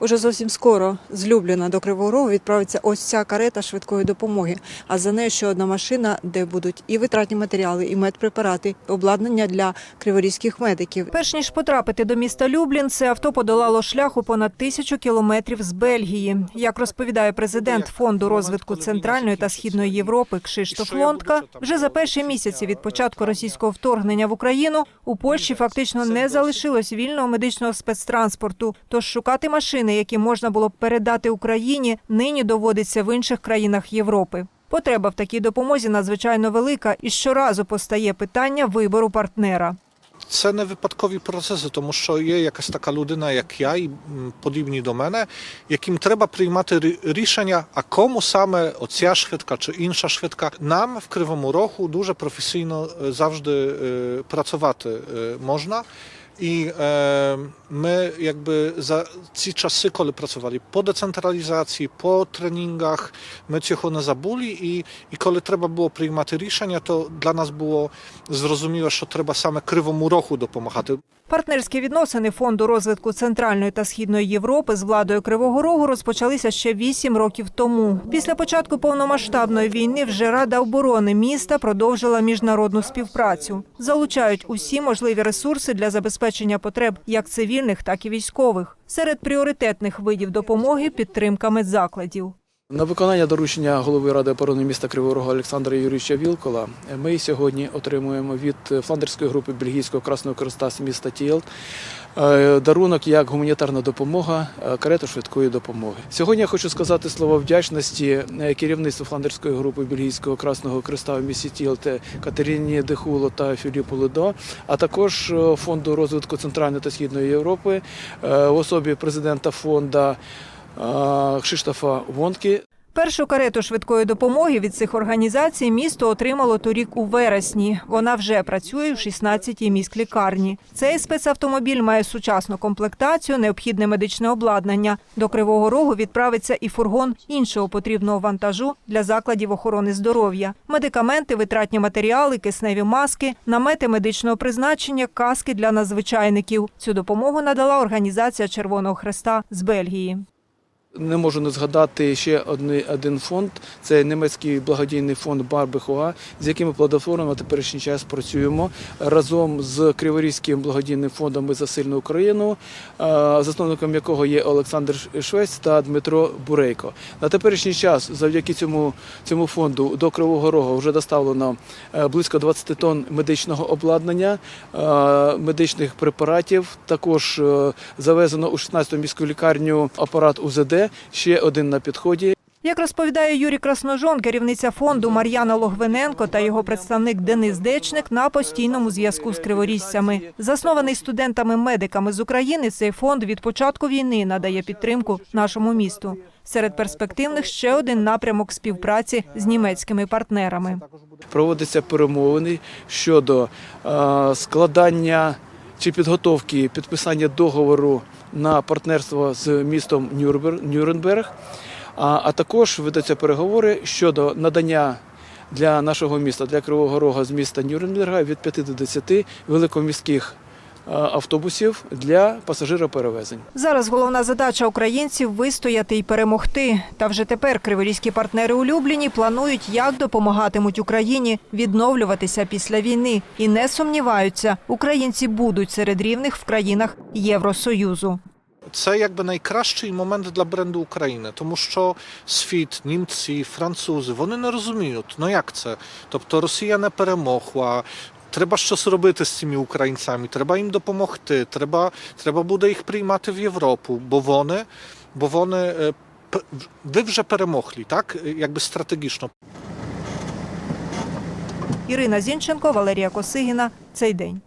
Уже зовсім скоро з Любліна до Кривого Рогу відправиться ось ця карета швидкої допомоги. А за нею ще одна машина, де будуть і витратні матеріали, і медпрепарати, і обладнання для криворізьких медиків. Перш ніж потрапити до міста Люблін, це авто подолало шлях у понад тисячу кілометрів з Бельгії. Як розповідає президент фонду розвитку Центральної та Східної Європи Кшиштоф Лондка, вже за перші місяці від початку російського вторгнення в Україну у Польщі фактично не залишилось вільного медичного спецтранспорту. Тож шукати машини, які можна було б передати Україні, нині доводиться в інших країнах Європи. Потреба в такій допомозі надзвичайно велика, і щоразу постає питання вибору партнера. Це не випадкові процеси, тому що є якась така людина, як я, і подібні до мене, яким треба приймати рішення, а кому саме оця швидка чи інша швидка. Нам в Кривому Рогу дуже професійно е, завжди е, працювати е, можна. Е, ми якби за ці часи, коли працювали по децентралізації, по тренінгах, ми цього не забули. І, і коли треба було приймати рішення, то для нас було зрозуміло, що треба саме Кривому Рогу допомагати. Партнерські відносини фонду розвитку Центральної та Східної Європи з владою Кривого Рогу розпочалися ще вісім років тому. Після початку повномасштабної війни вже Рада оборони міста продовжила міжнародну співпрацю. Залучають усі можливі ресурси для забезпечення потреб як цивільних, так і військових. Серед пріоритетних видів допомоги підтримка медзакладів. На виконання доручення голови ради оборони міста Кривого Рога Олександра Юрійовича Вілкола ми сьогодні отримуємо від фландерської групи бельгійського Красного Креста з міста Тілт е, дарунок як гуманітарна допомога, е, карету швидкої допомоги. Сьогодні я хочу сказати слова вдячності е, керівництву фландерської групи бельгійського Красного Креста в місті Тілт е, Катерині Дехуло та Філіпу Ледо, а також фонду розвитку Центральної та Східної Європи в особі президента фонду Кшиштофа Вонки Першу карету швидкої допомоги від цих організацій місто отримало торік у вересні. Вона вже працює в 16-й міськлікарні. Цей спецавтомобіль має сучасну комплектацію, необхідне медичне обладнання. До Кривого Рогу відправиться і фургон іншого потрібного вантажу для закладів охорони здоров'я. Медикаменти, витратні матеріали, кисневі маски, намети медичного призначення, каски для надзвичайників. Цю допомогу надала організація Червоного Хреста з Бельгії. Не можу не згадати ще один фонд. Це німецький благодійний фонд Барбехуа, з якими на теперішній час працюємо разом з Криворізьким благодійним фондом «Ми за сильну Україну, засновником якого є Олександр Швець та Дмитро Бурейко. На теперішній час, завдяки цьому, цьому фонду, до Кривого Рогу вже доставлено е, близько 20 тонн медичного обладнання, е, медичних препаратів. Також е, завезено у 16-ту міську лікарню апарат УЗД, ще один на підході. Як розповідає Юрій Красножон, керівниця фонду Мар'яна Логвиненко та його представник Денис Дечник на постійному зв'язку з криворіжцями. Заснований студентами-медиками з України, цей фонд від початку війни надає підтримку нашому місту. Серед перспективних ще один напрямок співпраці з німецькими партнерами. Проводяться перемовини щодо е, складання чи підготовки підписання договору на партнерство з містом Нюрнбер- Нюрнберг, а, а також ведуться переговори щодо надання. Для нашого міста, для Кривого Рога з міста Нюрнберга від 5 до 10 великоміських автобусів для пасажироперевезень. Зараз головна задача українців вистояти і перемогти. Та вже тепер криворізькі партнери у Любліні планують, як допомагатимуть Україні відновлюватися після війни. І не сумніваються, українці будуть серед рівних в країнах Євросоюзу. Це якби найкращий момент для бренду України, тому що світ, німці, французи, вони не розуміють, ну як це? Тобто Росія не перемогла. Треба щось робити з цими українцями, треба їм допомогти, треба, треба буде їх приймати в Європу, бо вони, бо вони е, ви вже перемогли, так? Якби стратегічно. Ірина Зінченко, Валерія Косигіна. Цей день.